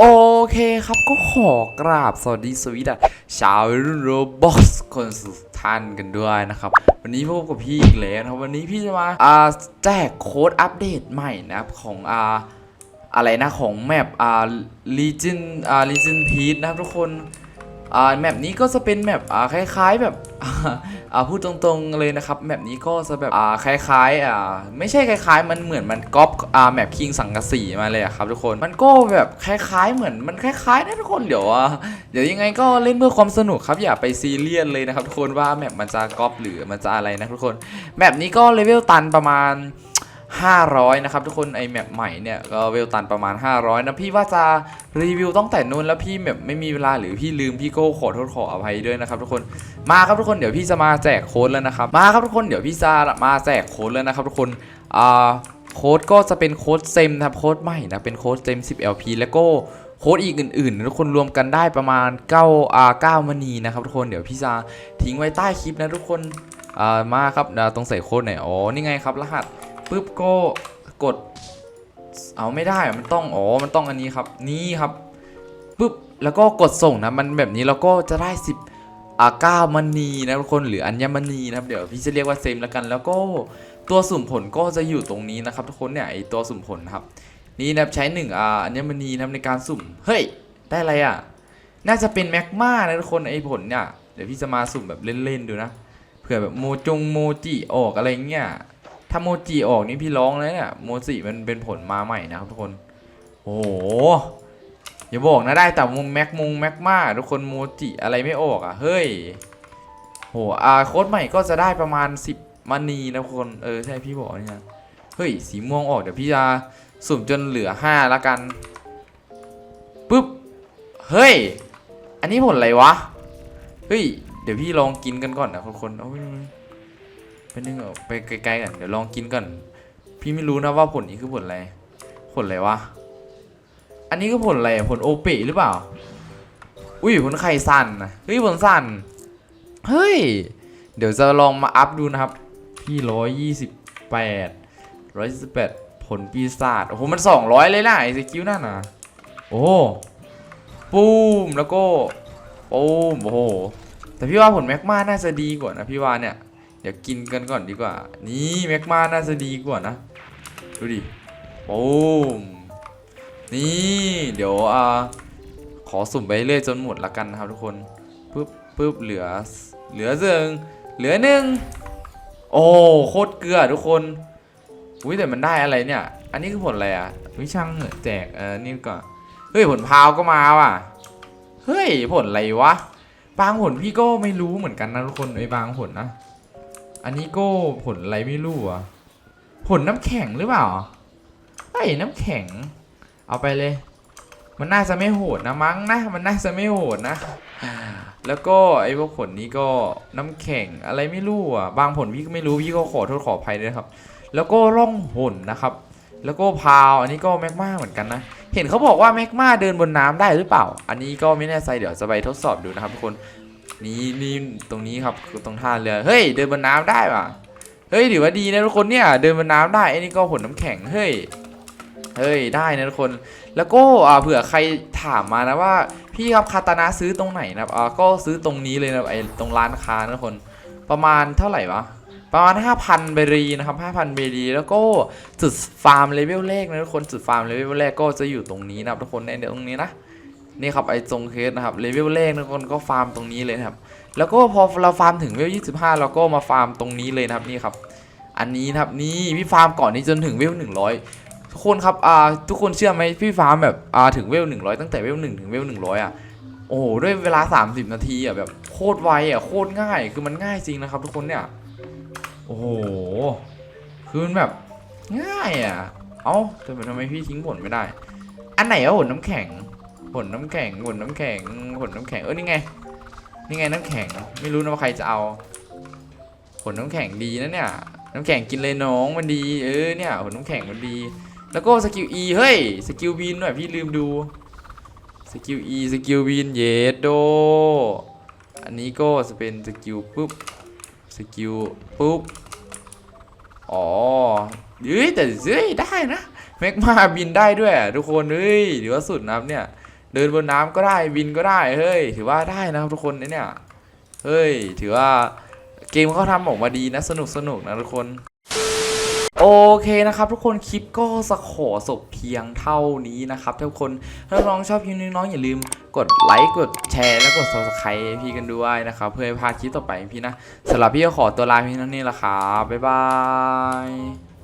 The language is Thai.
โอเคครับก็ขอกราบสวัสดีสวีดชาวรุ่นโรบอสคนสุดท่านกันด้วยนะครับ วันนี้พบกับพี่อีกแล้วนะครับ วันนี้พี่จะมาอ่าแจกโค้ดอัปเดตใหม่นะครับของอ่าอะไรนะของแมปอ่า Legion อ่า Legion Peace นะครับทุกคน อ่าแมปนี้ก็จะเป็นแมปอ่าคล้าย ๆ แบบอ่าพูดตรงๆเลยนะครับแมปนี้ก็จะแบบอ่าคล้ายๆอ่าไม่ใช่คล้าย ๆ มันเหมือนมันก๊อปอ่าแมปคิงสังกะสีมาเลยอะครับทุกคนมันก็แบบคล้ายๆ เหมือนมันคล้ายๆนะทุกคนเดี๋ยวอะเดี๋ยวยังไงก็เล่นเพื่อความสนุกครับอย่าไปซีเรียสเลยนะครับทุกคนว่าแมปมันจะก๊อปหรือมันจะอะไรนะทุกคนแมปนี้ก็เลเวลตันประมาณ 500 นะครับทุกคนไอแมปใหม่เนี่ยก็เวลตันประมาณ 500 นะพี่ว่าจะรีวิวตั้งแต่นู้นแล้วพี่แบบไม่มีเวลาหรือพี่ลืมพี่ก็ขอโทษขออภัยด้วยนะครับทุกคนมาครับทุกคนเดี๋ยวพี่จะมาแจกโค้ดแล้วนะครับมาครับทุกคนเดี๋ยวพี่จะมาแจกโค้ดแล้วนะครับทุกคนอ่าโค้ดก็จะเป็นโค้ดเซมนะครับโค้ดใหม่นะเป็นโค้ดเซม 10 LP แล้วก็โค้ดอีกอื่นๆทุกคนรวมกันได้ประมาณ9อ่า9มณีนะครับทุกคนเดี๋ยวพี่จะทิ้งไว้ใต้คลิปนะทุกคนอ่ามาครับอ่าตรงใส่โค้ดไหนอ๋อนี่ไงครับรหัส ปุ๊บก็กด เอาไม่ได้มันต้องอ๋อมันต้องอันนี้ครับ นี่ครับปุ๊บแล้วก็กดส่งนะมันแบบนี้แล้วก็จะได้ 10อ่าเก้ามณีนะทุกคนหรืออัญมณีนะครับเดี๋ยวพี่จะเรียกว่าเซมแล้วกัน แล้วก็ตัวสุ่มผลก็จะอยู่ตรงนี้นะครับ ทุกคนเนี่ยไอตัวสุ่มผลนะครับ นี่นะครับใช้หนึ่งอ่าอัญมณีนะครับในการสุ่มเฮ้ยได้อะไรอะน่าจะเป็นแมกมานะทุกคนไอผลเนี่ยเดี๋ยวพี่จะมาสุ่มแบบเล่นๆดูนะเผื่อแบบโมจงโมจิออกอะไรเงี้ย ถ้าโมจิออกนี่พี่ร้องเลยเนี่ยโมจิมันเป็นผลมาใหม่นะครับทุกคน โอ้โหอย่าบอกนะได้แต่มุมแม็กมุงแม็กมาทุกคนโมจิอะไรไม่ออกอะเฮ้ยโหอ่าโค้ดใหม่ก็จะได้ประมาณ 10มานีนะทุกคนเออใช่พี่บอกเนี่ยเฮ้ยสีม่วงออกเดี๋ยวพี่จะสุ่มจนเหลือ5แล้วกันปุ๊บเฮ้ย อันนี้ผลอะไรวะ เฮ้ย เดี๋ยวพี่ลองกินกันก่อนนะทุกคนเอาไป ไปนึงเอาไปไกลๆกันเดี๋ยวลองกินก่อน พี่ไม่รู้นะว่าผลนี้คือผลอะไร ผลอะไรวะ อันนี้คือผลอะไรผลโอเปหรือเปล่า อุ้ยผลไข่สั่นเฮ้ยผลสั่น เฮ้ย เดี๋ยวจะลองมาอัพดูนะครับ พี่ร้อยยี่สิบแปดร้อยสิบแปดผลปีศาจ โอ้โห มันสองร้อยเลยล่ะไอสกิลนั่นนะโอ้โหปูมแล้วก็ปูมโอ้โห แต่พี่ว่าผลแม็กมาน่าจะดีกว่านะพี่ว่าเนี่ย ดี๋ยวกินกันก่อนดีกว่า นี่แม็กมาน่าจะดีกว่านะ ดูดิปูมนี่ เดี๋ยวอ่าขอสุ่มไปเรื่อยจนหมดละกันนะครับทุกคนปึ๊บปึ๊บเหลือ เหลือเซึงเหลือหนึ่งโอ้โคตรเกลือทุกคนอุ้ยแต่มันได้อะไรเนี่ย อันนี้คือผลอะไรอะวิช่างเหอะแจกเออนี่ก่อนเฮ้ยผลพาวก็มาว่ะเฮ้ยผลอะไรวะบางผลพี่ก็ไม่รู้เหมือนกันนะทุกคนไอ้บางผลนะ อันนี้ก็ผลอะไรไม่รู้อะ ผลน้ำแข็งหรือเปล่าเฮ้น้ำแข็ง เอาไปเลย มันน่าจะไม่โหดนะมั้งนะ มันน่าจะไม่โหดนะ แล้วก็ไอ้พวกผลนี้ก็น้ำแข็งอะไรไม่รู้อะ บางผลพี่ก็ไม่รู้พี่ก็ขอโทษขออภัยด้วยครับ แล้วก็ร่องหนนะครับ แล้วก็พาวอันนี้ก็แมกมาเหมือนกันนะเห็นเขาบอกว่าแมกมาเดินบนน้ำได้หรือเปล่า อันนี้ก็ไม่แน่ใจเดี๋ยวจะไปทดสอบดูนะครับทุกคน นี่นี่ตรงนี้ครับตรงท่าเรือเฮ้ยเดินบนน้ำได้ป่ะเฮ้ยถือว่าดีนะทุกคนเนี่ยเดินบนน้ำได้ไอ้นี่ก็ผลน้ำแข็งเฮ้ยเฮ้ยได้นะทุกคน แล้วก็อ่าเผื่อใครถามมานะว่า พี่ครับคาตานะซื้อตรงไหนนะครับอ่าก็ซื้อตรงนี้เลยนะไอ้ตรงร้านค้านะทุกคนประมาณเท่าไหร่วะประมาณ 5,000 เบรีนะครับ5,000 เบรีแล้วก็จุดฟาร์มเลเวลแรกนะทุกคนจุดฟาร์มเลเวลแรกก็จะอยู่ตรงนี้นะครับทุกคนในตรงนี้นะ นี่ครับไอ้จงเคสนะครับเลเวลแรกทุกคนก็ฟาร์มตรงนี้เลยนะครับแล้วก็พอเราฟาร์มถึงเวล25 เราก็มาฟาร์มตรงนี้เลยนะครับนี่ครับ อันนี้นะครับนี่พี่ฟาร์มก่อนนี้จนถึงเวล100 ทุกคนครับอ่าทุกคนเชื่อไหมพี่ฟาร์มแบบอ่าถึงเวล100 ตั้งแต่เวล1ถึงเวล100อะโอ้โหด้วยเวลา 30 นาทีอะแบบโคตรไวอะโคตรง่ายคือมันง่ายจริงนะครับ ทุกคนเนี่ยโอ้โหคือมันแบบง่ายอะ เอ้าแต่ทำไมพี่ทิ้งผลไม่ได้ อันไหนอะผลน้ำแข็ง ผลน้ำแข็งผลน้ำแข็งผลน้ำแข็งเออนี่ไงนี่ไงน้ำแข็งไม่รู้นะว่าใครจะเอาผลน้ำแข็งดีนะเนี่ยน้ำแข็งกินเลยน้องมันดีเออเนี่ยผลน้ำแข็งมันดี แล้วก็สกิล E เฮ้ยสกิลบีนหน่อยพี่ลืมดูสกิล E สกิลบีนเยดโดอันนี้ก็จะเป็นสกิลปุ๊บสกิลปุ๊บอ๋อเฮ้ยแต่เฮ้ยได้นะแม็กมาบินได้ด้วยทุกคนเฮ้ยถือว่าสุดนะครับเนี่ย เดินบนน้ำก็ได้บินก็ได้เฮ้ยถือว่าได้นะครับทุกคนเนี่ยเฮ้ยถือว่าเกมเขาทำออกมาดีนะสนุกสนุกนะทุกคนโอเคนะครับทุกคนคลิปก็จะขอจบเพียงเท่านี้นะครับทุกคนถ้าน้องชอบคลิปนี้น้องอย่าลืมกดไลค์กดแชร์และกด subscribe พี่กันด้วยนะครับ เพื่อไม่พาคลิปต่อไปพี่นะสำหรับพี่ก็ขอตัวลาพียงเท่านี้ละครับบ๊ายบาย